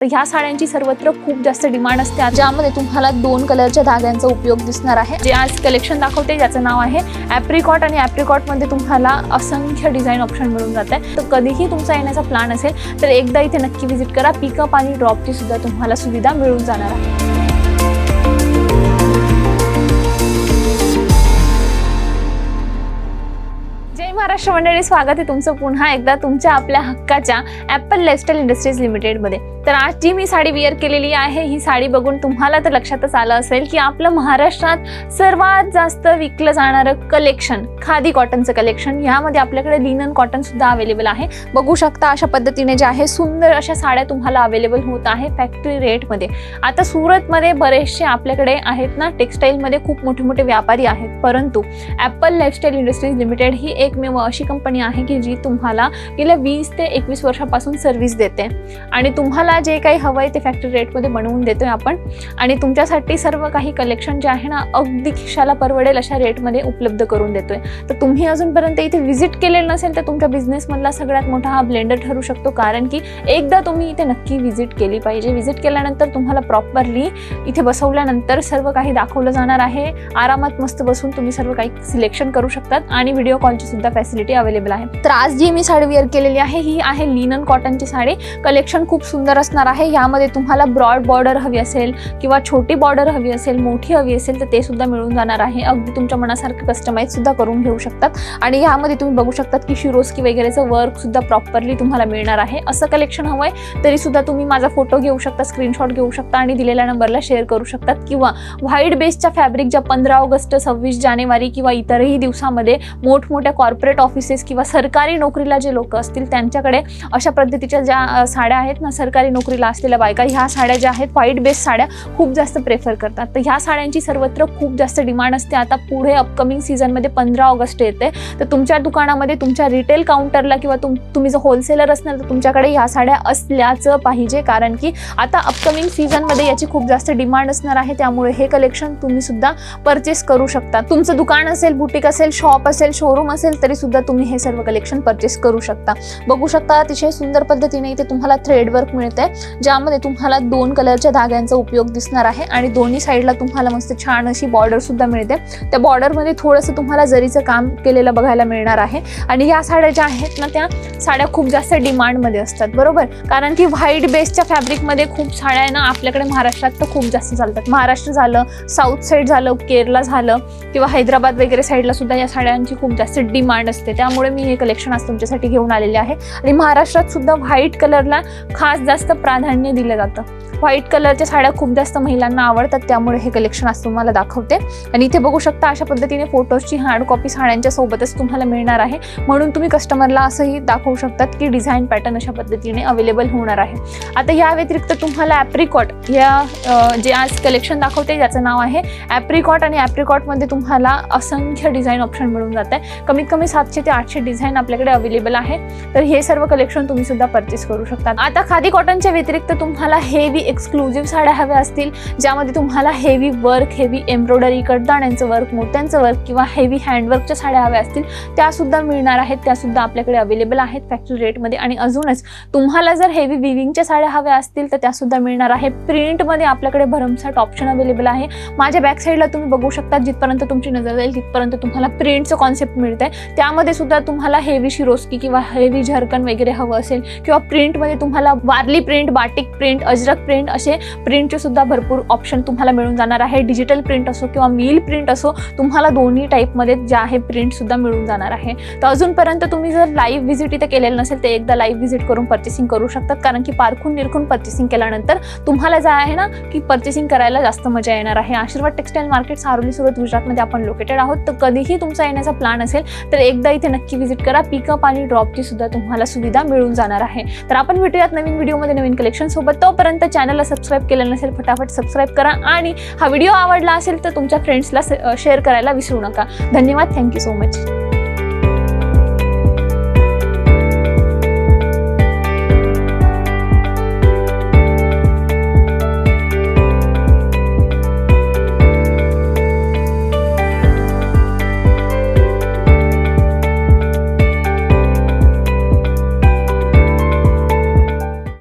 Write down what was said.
तर ह्या साड्यांची सर्वत्र खूप जास्त डिमांड असते. ज्यामध्ये तुम्हाला दोन कलरच्या धाग्यांचा उपयोग दिसणार आहे. जे आज कलेक्शन दाखवते ज्याचं नाव आहे ॲप्रिकॉट आणि ॲप्रिकॉटमध्ये तुम्हाला असंख्य डिझाईन ऑप्शन मिळून जात आहे तर कधीही तुमचा येण्याचा प्लॅन असेल तर एकदा इथे नक्की व्हिजिट करा. पिकअप आणि ड्रॉपची सुद्धा तुम्हाला सुविधा मिळून जाणार आहे. महाराष्ट्र मंडळी स्वागत आहे तुमचं पुन्हा एकदा तुमच्या आपल्या हक्काच्या ॲपल लाईफस्टाईल इंडस्ट्रीज लिमिटेडमध्ये तर आज जी मी साडी विअर केलेली आहे ही साडी बघून तुम्हाला तर लक्षातच आलं असेल की आपलं महाराष्ट्रात सर्वात जास्त विकलं जाणारं कलेक्शन खादी कॉटनचं कलेक्शन यामध्ये आपल्याकडे लिनन कॉटन सुद्धा अवेलेबल आहे. बघू शकता अशा पद्धतीने जे आहे सुंदर अशा साड्या तुम्हाला अवेलेबल होत आहे फॅक्टरी रेटमध्ये आता सुरतमध्ये बरेचसे आपल्याकडे आहेत ना टेक्स्टाईलमध्ये खूप मोठे मोठे व्यापारी आहेत. परंतु ॲपल लाईफस्टाईल इंडस्ट्रीज लिमिटेड ही एकमेव अशी कंपनी आहे की जी तुम्हाला गेल्या वीस ते एकवीस वर्षापासून सर्व्हिस देते. आणि तुम्हाला जे काही हवं आहे ते फॅक्टरी रेटमध्ये बनवून देतोय आपण. आणि तुमच्यासाठी सर्व काही कलेक्शन जे आहे ना अगदी खिशाला परवडेल अशा रेटमध्ये उपलब्ध करून देतोय. तर तुम्ही अजूनपर्यंत इथे व्हिजिट केलेलं नसेल तर तुमच्या बिझनेसमधला सगळ्यात मोठा हा ब्लेंडर ठरू शकतो. कारण की एकदा तुम्ही इथे नक्की व्हिजिट केली पाहिजे. व्हिजिट केल्यानंतर तुम्हाला प्रॉपरली इथे बसवल्यानंतर सर्व काही दाखवलं जाणार आहे. आरामात मस्त बसून तुम्ही सर्व काही सिलेक्शन करू शकतात. आणि व्हिडिओ कॉलची सुद्धा फॅसिलिटी फॅसिलिटी अवेलेबल आहे. तर आज जी मी साडी वेअर केलेली आहे ही आहे लिनन कॉटनची साडी. कलेक्शन खूप सुंदर असणार आहे. यामध्ये तुम्हाला ब्रॉड बॉर्डर हवी असेल किंवा छोटी बॉर्डर हवी असेल मोठी हवी असेल तर ते सुद्धा मिळून जाणार आहे. अगदी तुमच्या मनासारखं कस्टमाइज सुद्धा करून घेऊ शकतात. आणि यामध्ये तुम्ही बघू शकतात की शिरोस्की वगैरेचं वर्क सुद्धा प्रॉपरली तुम्हाला मिळणार आहे. असं कलेक्शन हवं आहे तरी सुद्धा तुम्ही माझा फोटो घेऊ शकता स्क्रीनशॉट घेऊ शकता आणि दिलेल्या नंबरला शेअर करू शकतात किंवा व्हाईट बेसच्या फॅब्रिक ज्या पंधरा ऑगस्ट सव्वीस जानेवारी किंवा इतरही दिवसामध्ये मोठमोठ्या कॉर्पोरेट ऑफिसेस किंवा सरकारी नोकरीला जे लोक असतील त्यांच्याकडे अशा पद्धतीच्या ज्या साड्या आहेत ना सरकारी नोकरीला असलेल्या बायका ह्या साड्या ज्या आहेत व्हाईट बेस साड्या खूप जास्त प्रेफर करतात. तर ह्या साड्यांची सर्वत्र खूप जास्त डिमांड असते. आता पुढे अपकमिंग सीझनमध्ये पंधरा ऑगस्ट येते. तर तुमच्या दुकानामध्ये तुमच्या रिटेल काउंटरला किंवा तुम तुम्ही जर होलसेलर असणार तर तुमच्याकडे ह्या साड्या असल्याचं पाहिजे. कारण की आता अपकमिंग सीझनमध्ये याची खूप जास्त डिमांड असणार आहे. त्यामुळे हे कलेक्शन तुम्ही सुद्धा परचेस करू शकता. तुमचं दुकान असेल बुटीक असेल शॉप असेल शोरूम असेल तरी सुद्धा सुद्धा तुम्ही हे सर्व कलेक्शन परचेस करू शकता. बघू शकता अतिशय सुंदर पद्धतीने इथे तुम्हाला थ्रेड वर्क मिळते ज्यामध्ये तुम्हाला दोन कलरच्या धाग्यांचा उपयोग दिसणार आहे आणि दोन्ही साईडला तुम्हाला मस्त छान अशी बॉर्डर सुद्धा मिळते. त्या बॉर्डरमध्ये थोडंसं तुम्हाला जरीचं काम केलेलं बघायला मिळणार आहे आणि या साड्या ज्या आहेत ना त्या साड्या खूप जास्त डिमांडमध्ये असतात बरोबर? कारण की व्हाईट बेसच्या फॅब्रिकमध्ये खूप साड्या आहे ना आपल्याकडे महाराष्ट्रात तर खूप जास्त चालतात. महाराष्ट्र झालं साऊथ साईड झालं केरला झालं किंवा हैदराबाद वगैरे साईडला सुद्धा या साड्यांची खूप जास्त डिमांड असते. असते. त्यामुळे मी हे कलेक्शन आज तुमच्यासाठी घेऊन आलेले आहे. आणि महाराष्ट्रात सुद्धा व्हाईट कलरला खास जास्त प्राधान्य दिलं जातं. व्हाईट कलरच्या साड्या खूप जास्त महिलांना आवडतात त्यामुळे हे कलेक्शन आज तुम्हाला दाखवते. आणि इथे बघू शकता अशा पद्धतीने फोटोजची हार्ड कॉपी साड्यांच्या सोबतच तुम्हाला मिळणार आहे. म्हणून तुम्ही कस्टमरला असंही दाखवू शकतात की डिझाईन पॅटर्न अशा पद्धतीने अवेलेबल होणार आहे. आता या व्यतिरिक्त तुम्हाला ॲप्रिकॉट या जे आज कलेक्शन दाखवते ज्याचं नाव आहे ॲप्रिकॉट आणि ॲप्रिकॉटमध्ये तुम्हाला असंख्य डिझाईन ऑप्शन मिळून जात आहे. कमीत कमी सात सातशे ते आठशे डिझाईन आपल्याकडे अवेलेबल आहे. तर हे सर्व कलेक्शन तुम्ही सुद्धा परचेस करू शकता आता खादी कॉटनच्या व्यतिरिक्त तुम्हाला हेवी एक्सक्लुझिव्ह साड्या हव्या असतील ज्यामध्ये तुम्हाला हेवी वर्क हेवी एम्ब्रॉयडरी कडदाण्यांचं वर्क मोत्यांचं वर्क किंवा हेवी हँडवर्कच्या साड्या हव्या असतील त्या सुद्धा मिळणार आहेत त्या सुद्धा आपल्याकडे अवेलेबल आहेत फॅक्टरी रेटमध्ये आणि अजूनच तुम्हाला जर हेवी विविंगच्या साड्या हव्या असतील तर त्या सुद्धा मिळणार आहे. प्रिंटमध्ये आपल्याकडे भरमसाठ ऑप्शन अवेलेबल आहे. माझ्या बॅक साईडला तुम्ही बघू शकता जिथपर्यंत तुमची नजर जाईल तिथपर्यंत तुम्हाला प्रिंटचं कॉन्सेप्ट मिळतंय. त्यामध्ये सुद्धा तुम्हाला हेवी शिरोस्की किंवा हेवी झरकन वगैरे हवं असेल किंवा प्रिंटमध्ये तुम्हाला Warli print batik print Ajrak print असे प्रिंटचे सुद्धा भरपूर ऑप्शन तुम्हाला मिळून जाणार आहे. डिजिटल प्रिंट असो किंवा मिल प्रिंट असो तुम्हाला दोन्ही टाईपमध्ये जे आहे प्रिंटसुद्धा मिळून जाणार आहे. तर अजूनपर्यंत तुम्ही जर लाईव्ह व्हिजिट इथे केलेलं नसेल ते एकदा लाईव्ह व्हिजिट करून पर्चेसिंग करू शकतात कारण की पारखून निरखून पर्चेसिंग केल्यानंतर तुम्हाला जे आहे ना की पर्चेसिंग करायला जास्त मजा येणार आहे. आशीर्वाद टेक्सटाईल मार्केट सारोली सुरत गुजरातमध्ये आपण लोकेटेड आहोत. तर कधीही तुमचा येण्याचा प्लॅन असेल तर एकदा एकदा इथे नक्की व्हिजिट करा. पिकअप आणि ड्रॉपची सुद्धा तुम्हाला सुविधा मिळून जाणार आहे. तर आपण भेटूयात नवीन व्हिडिओमध्ये नवीन कलेक्शन सोबत. तोपर्यंत चॅनलला सबस्क्राईब केलं नसेल फटाफट सबस्क्राईब करा. आणि हा व्हिडिओ आवडला असेल तर तुमच्या फ्रेंड्सला शेअर करायला विसरू नका. धन्यवाद. Thank you so much